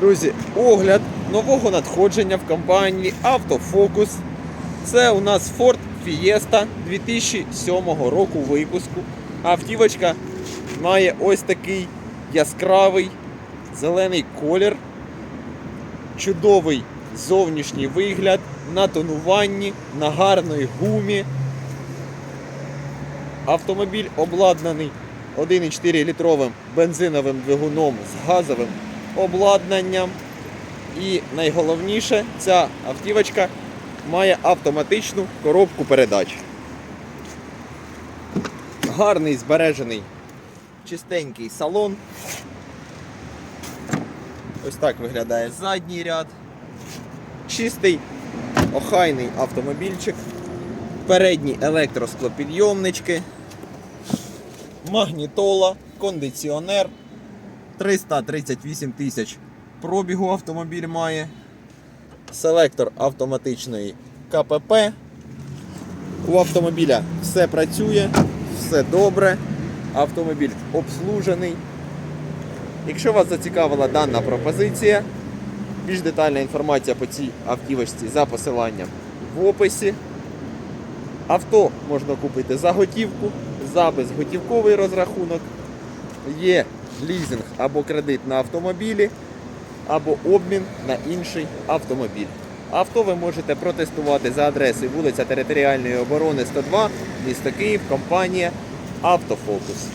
Друзі, огляд нового надходження в компанії Автофокус. Це у нас Ford Fiesta 2007 року випуску. Автівочка має ось такий яскравий зелений колір, чудовий зовнішній вигляд на тонуванні, на гарної гумі. Автомобіль обладнаний 1,4 літровим бензиновим двигуном з газовим обладнанням. І найголовніше, ця автівочка має автоматичну коробку передач. Гарний збережений чистенький салон. Ось так виглядає задній ряд. Чистий, охайний автомобільчик. Передні електросклопідйомнички. Магнітола, кондиціонер. 338 тисяч пробігу автомобіль має. Селектор автоматичної КПП. У автомобіля все працює, все добре. Автомобіль обслужений. Якщо вас зацікавила дана пропозиція, більш детальна інформація по цій автівочці за посиланням в описі. Авто можна купити за готівку, за безготівковий розрахунок. Є лізинг або кредит на автомобілі, або обмін на інший автомобіль. Авто ви можете протестувати за адресою вулиця Територіальної оборони 102, місто Київ, компанія Автофокус.